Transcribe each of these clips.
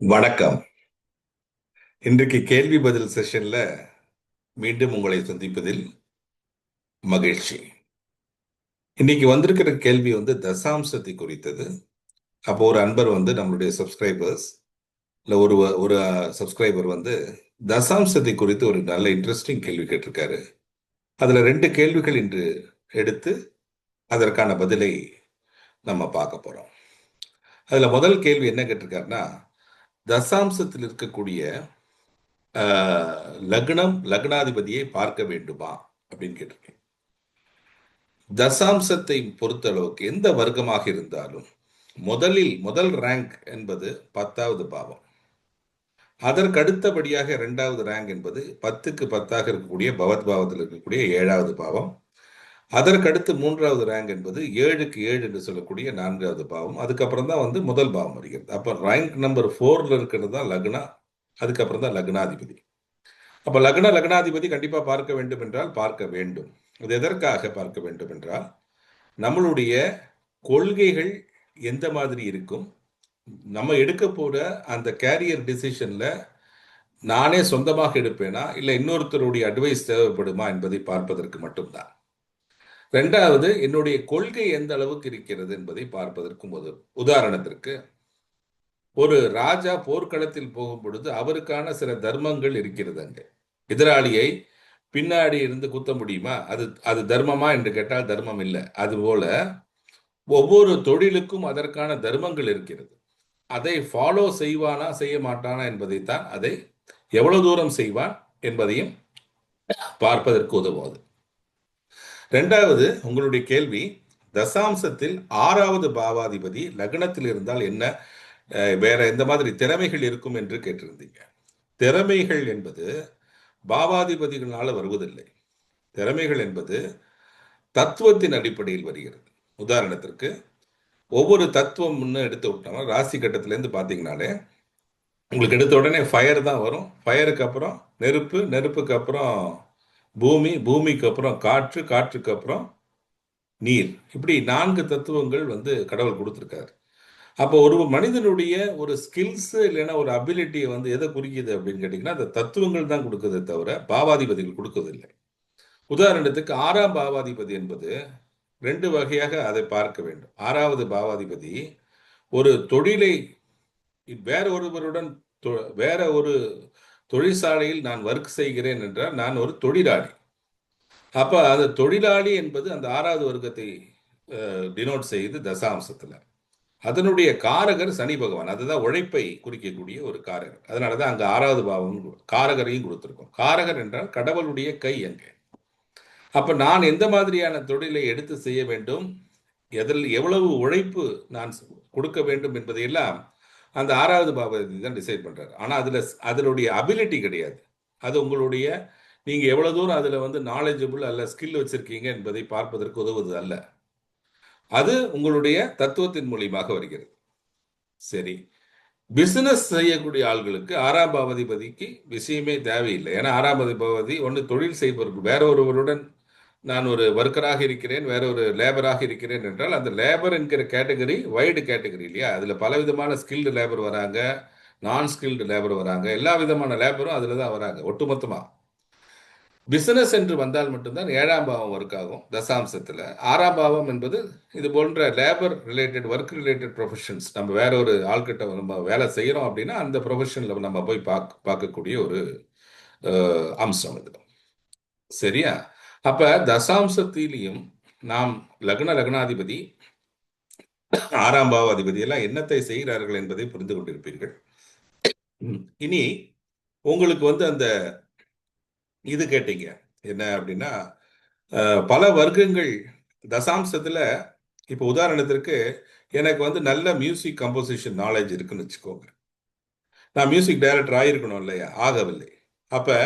வணக்கம். இன்றைக்கு கேள்வி பதில் செஷன்ல மீண்டும் உங்களை சந்திப்பதில் மகிழ்ச்சி. இன்னைக்கு வந்திருக்கிற கேள்வி வந்து தசாம்சத்தை குறித்தது. அப்போ ஒரு அன்பர் வந்து நம்மளுடைய சப்ஸ்கிரைபர்ஸ் இல்லை ஒரு ஒரு சப்ஸ்கிரைபர் வந்து தசாம்சத்தை குறித்து ஒரு நல்ல இன்ட்ரெஸ்டிங் கேள்வி கேட்டிருக்காரு. அதுல ரெண்டு கேள்விகள் இன்று எடுத்து அதற்கான பதிலை நம்ம பார்க்க போறோம். அதுல முதல் கேள்வி என்ன கேட்டிருக்காருன்னா தசாம்சத்தில் இருக்கக்கூடிய லக்னம் லக்னாதிபதியை பார்க்க வேண்டுமா? அப்படின்னு கேட்டிருக்கேன். தசாம்சத்தை பொறுத்த அளவுக்கு எந்த வர்க்கமாக இருந்தாலும் முதலில் முதல் ரேங்க் என்பது பத்தாவது பாவம். அதற்கு அடுத்தபடியாக இரண்டாவது ரேங்க் என்பது பத்துக்கு பத்தாக இருக்கக்கூடிய பவத் பாவத்தில் இருக்கக்கூடிய ஏழாவது பாவம். அதற்கடுத்து மூன்றாவது ரேங்க் என்பது ஏழுக்கு ஏழு என்று சொல்லக்கூடிய நான்காவது பாவம். அதுக்கப்புறம் தான் வந்து முதல் பாவம் வருகிறது. அப்போ ரேங்க் நம்பர் ஃபோரில் இருக்கிறது தான் லக்னா அதுக்கப்புறம் தான் லக்னாதிபதி. அப்போ லக்ன லக்னாதிபதி கண்டிப்பாக பார்க்க வேண்டும் என்றால் பார்க்க வேண்டும். அது எதற்காக பார்க்க வேண்டும் என்றால் நம்மளுடைய கொள்கைகள் எந்த மாதிரி இருக்கும்? நம்ம எடுக்க போகிற அந்த கேரியர் டிசிஷனில் நானே சொந்தமாக எடுப்பேனா? இல்லை இன்னொருத்தருடைய அட்வைஸ் தேவைப்படுமா என்பதை பார்ப்பதற்கு மட்டும்தான். ரெண்டாவது என்னுடைய கொள்கை எந்த அளவுக்கு இருக்கிறது என்பதை பார்ப்பதற்கும் ஒரு உதாரணத்திற்கு ஒரு ராஜா போர்க்களத்தில் போகும் பொழுது அவருக்கான சில தர்மங்கள் இருக்கிறது அங்கே. எதிராளியை பின்னாடி இருந்து குத்த முடியுமா? அது அது தர்மமா என்று கேட்டால் தர்மம் இல்லை. அதுபோல ஒவ்வொரு தொழிலுக்கும் அதற்கான தர்மங்கள் இருக்கிறது. அதை ஃபாலோ செய்வானா செய்ய மாட்டானா என்பதைத்தான் அதை எவ்வளவு தூரம் செய்வான் என்பதையும் பார்ப்பதற்கு உதவாது ரெண்டாவது உங்களுடைய கேள்வி தசாம்சத்தில் ஆறாவது பாவாதிபதி லக்னத்தில் இருந்தால் என்ன? வேற எந்த மாதிரி திறமைகள் இருக்கும் என்று கேட்டிருந்தீங்க. திறமைகள் என்பது பாவாதிபதிகளால் வருவதில்லை. திறமைகள் என்பது தத்துவத்தின் அடிப்படையில் வருகிறது. உதாரணத்திற்கு ஒவ்வொரு தத்துவம்னு எடுத்து விட்டோம்னா ராசி கட்டத்திலேருந்து பார்த்தீங்கனாலே உங்களுக்கு எடுத்த உடனே ஃபயர் தான் வரும். ஃபயருக்கு அப்புறம் நெருப்பு நெருப்புக்கு அப்புறம் பூமி பூமிக்கு அப்புறம் காற்று காற்றுக்கு அப்புறம் நீர். இப்படி நான்கு தத்துவங்கள் வந்து கடவுள் கொடுத்துருக்காரு. அப்போ ஒரு மனிதனுடைய ஒரு ஸ்கில்ஸ் இல்லைன்னா ஒரு அபிலிட்டியை வந்து எதை குறிக்குது அப்படின்னு கேட்டிங்கன்னா அந்த தத்துவங்கள் தான் கொடுக்குதே தவிர பாவாதிபதிகள் கொடுக்கறதில்லை. உதாரணத்துக்கு ஆறாம் பாவாதிபதி என்பது ரெண்டு வகையாக அதை பார்க்க வேண்டும். ஆறாவது பாவாதிபதி ஒரு தொழிலை வேற ஒருவருடன் வேற ஒரு தொழிற்சாலையில் நான் ஒர்க் செய்கிறேன் என்றால் நான் ஒரு தொழிலாளி. அப்ப அந்த தொழிலாளி என்பது அந்த ஆறாவது வர்க்கத்தை டினோட் செய்து தசாம்சத்துல. அதனுடைய காரகர் சனி பகவான். அதுதான் உழைப்பை குறிக்கக்கூடிய ஒரு காரகர். அதனாலதான் அங்க ஆறாவது பாவம் காரகரையும் கொடுத்துருக்கோம். காரகர் என்றால் கடவுளுடைய கை அங்கே. அப்ப நான் எந்த மாதிரியான தொழிலை எடுத்து செய்ய வேண்டும்? எதில் எவ்வளவு உழைப்பு நான் கொடுக்க வேண்டும் என்பதையெல்லாம் அந்த ஆறாவது பாவத்தை தான் டிசைட் பண்ணுறாரு ஆனால் அதில் அதனுடைய அபிலிட்டி கிடையாது. அது உங்களுடைய நீங்கள் எவ்வளோ தூரம் அதில் வந்து நாலேஜபிள் அல்ல ஸ்கில் வச்சுருக்கீங்க என்பதை பார்ப்பதற்கு உதவுவது அல்ல. அது உங்களுடைய தத்துவத்தின் மூலியமாக வருகிறது. சரி. பிசினஸ் செய்யக்கூடிய ஆள்களுக்கு ஆறாம் பாவதிபதிக்கு விஷயமே தேவையில்லை. ஏன்னா ஆறாம் பாவதி ஒன்று தொழில் செய்பவர்கள் வேற ஒருவருடன் நான் ஒரு ஒர்க்கராக இருக்கிறேன் வேற ஒரு லேபராக இருக்கிறேன் என்றால் அந்த லேபர் என்கிற கேட்டகரி வைடு கேட்டகரி இல்லையா? அதில் பல விதமான ஸ்கில்டு லேபர் வராங்க நான் ஸ்கில்டு லேபர் வராங்க எல்லா விதமான லேபரும் அதில் தான் வராங்க ஒட்டுமொத்தமாக பிசினஸ் என்று வந்தால் மட்டும்தான் ஏழாம் பாவம் ஒர்க் ஆகும் தசாம்சத்தில் ஆறாம் பாவம் என்பது இது போன்ற labour related work related professions நம்ம வேற ஒரு ஆள்கிட்ட நம்ம வேலை செய்கிறோம் அப்படின்னா அந்த ப்ரொஃபஷனில் நம்ம போய் பார்க்க பார்க்கக்கூடிய ஒரு அம்சம் இது. சரியா? அப்ப தசாம்சத்திலையும் நாம் லக்ன லக்னாதிபதி ஆறாம் பாவாதிபதி எல்லாம் என்னத்தை செய்கிறார்கள் என்பதை புரிந்து கொண்டிருப்பீர்கள். இனி உங்களுக்கு வந்து அந்த இது கேட்டீங்க. என்ன அப்படின்னா பல வர்க்கங்கள் தசாம்சத்துல இப்போ உதாரணத்திற்கு எனக்கு வந்து நல்ல மியூசிக் கம்போசிஷன் நாலேஜ் இருக்குன்னு வச்சுக்கோங்க. நான் மியூசிக் டைரக்டர் ஆகிருக்கணும் இல்லையா? ஆகவில்லை. அப்போ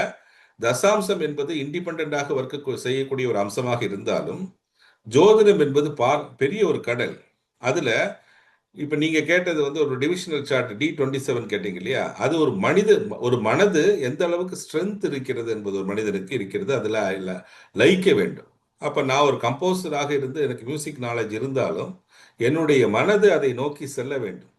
தசாம்சம் என்பது இண்டிபெண்டாக ஒர்க்கு செய்யக்கூடிய ஒரு அம்சமாக இருந்தாலும் ஜோதிடம் என்பது பா பெரிய ஒரு கடல். அதுல இப்ப நீங்க கேட்டது வந்து ஒரு divisional chart D twenty seven கேட்டீங்க இல்லையா? அது ஒரு மனித ஒரு மனது எந்த அளவுக்கு ஸ்ட்ரென்த் இருக்கிறது என்பது ஒரு மனிதனுக்கு இருக்கிறது. அதுல லயிக்க வேண்டும். அப்ப நான் ஒரு கம்போசராக இருந்து எனக்கு மியூசிக் நாலேஜ் இருந்தாலும் என்னுடைய மனது அதை நோக்கி செல்ல வேண்டும்.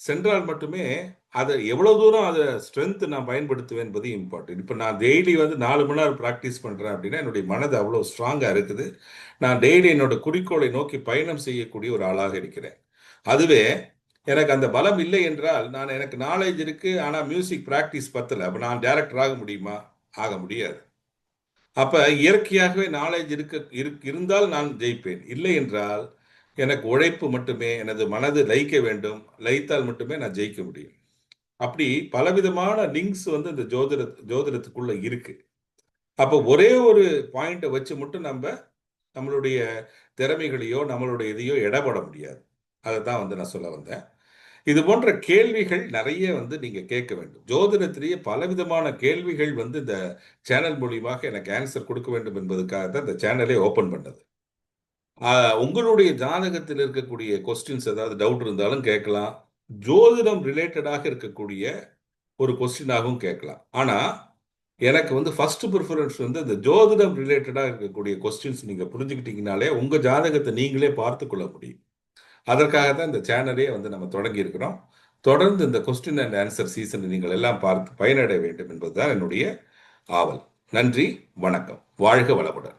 சென்றால் மட்டுமே அதை எவ்வளவு தூரம் அதை ஸ்ட்ரென்த் நான் பயன்படுத்துவேன் என்பது இம்பார்ட்டன்ட் இப்போ நான் டெய்லி வந்து நாலு மணி நேரம் ப்ராக்டிஸ் பண்ணுறேன் அப்படின்னா என்னுடைய மனது அவ்வளோ ஸ்ட்ராங்காக இருக்குது. நான் டெய்லி என்னோட குறிக்கோளை நோக்கி பயணம் செய்யக்கூடிய ஒரு ஆளாக இருக்கிறேன். அதுவே எனக்கு அந்த பலம் இல்லை என்றால் நான் எனக்கு நாலேஜ் இருக்குது ஆனால் மியூசிக் ப்ராக்டிஸ் பத்தலை. அப்போ நான் டேரக்டர் ஆக முடியுமா? ஆக முடியாது. அப்போ இயற்கையாகவே நாலேஜ் இருக்க இருக்- இருந்தால் நான் ஜெயிப்பேன். இல்லை என்றால் எனக்கு உழைப்பு மட்டுமே எனது மனது லயிக்க வேண்டும் லயித்தால் மட்டுமே நான் ஜெயிக்க முடியும். அப்படி பலவிதமான லிங்க்ஸ் வந்து இந்த ஜோதிட ஜோதிடத்துக்குள்ள இருக்கு. அப்போ ஒரே ஒரு பாயிண்ட்டை வச்சு மட்டும் நம்ம நம்மளுடைய திறமைகளையோ நம்மளுடைய இதையோ இடப்பட முடியாது. அதை தான் வந்து நான் சொல்ல வந்தேன். இது போன்ற கேள்விகள் நிறைய வந்து நீங்கள் கேட்க வேண்டும். ஜோதிடத்திலேயே பலவிதமான கேள்விகள் வந்து இந்த சேனல் மூலியமாக எனக்கு ஆன்சர் கொடுக்க வேண்டும் என்பதுக்காக தான் இந்த சேனலே ஓப்பன் பண்ணது. உங்களுடைய ஜாதகத்தில் இருக்கக்கூடிய கொஸ்டின்ஸ் ஏதாவது டவுட் இருந்தாலும் கேட்கலாம். ஜோதிடம் ரிலேட்டடாக இருக்கக்கூடிய ஒரு கொஸ்டினாகவும் கேட்கலாம். ஆனால் எனக்கு வந்து ஃபர்ஸ்ட் ப்ரிஃபரன்ஸ் வந்து இந்த ஜோதிடம் ரிலேட்டடாக இருக்கக்கூடிய கொஸ்டின்ஸ் நீங்கள் புரிஞ்சுக்கிட்டீங்கனாலே உங்கள் ஜாதகத்தை நீங்களே பார்த்து கொள்ள முடியும். அதற்காக தான் இந்த சேனலே வந்து நம்ம தொடங்கி இருக்கிறோம். தொடர்ந்து இந்த கொஸ்டின் அண்ட் ஆன்சர் சீசனை நீங்கள் எல்லாம் பார்த்து பயனடைய வேண்டும் என்பதுதான் என்னுடைய ஆவல். நன்றி வணக்கம். வாழ்க வளமுடன்.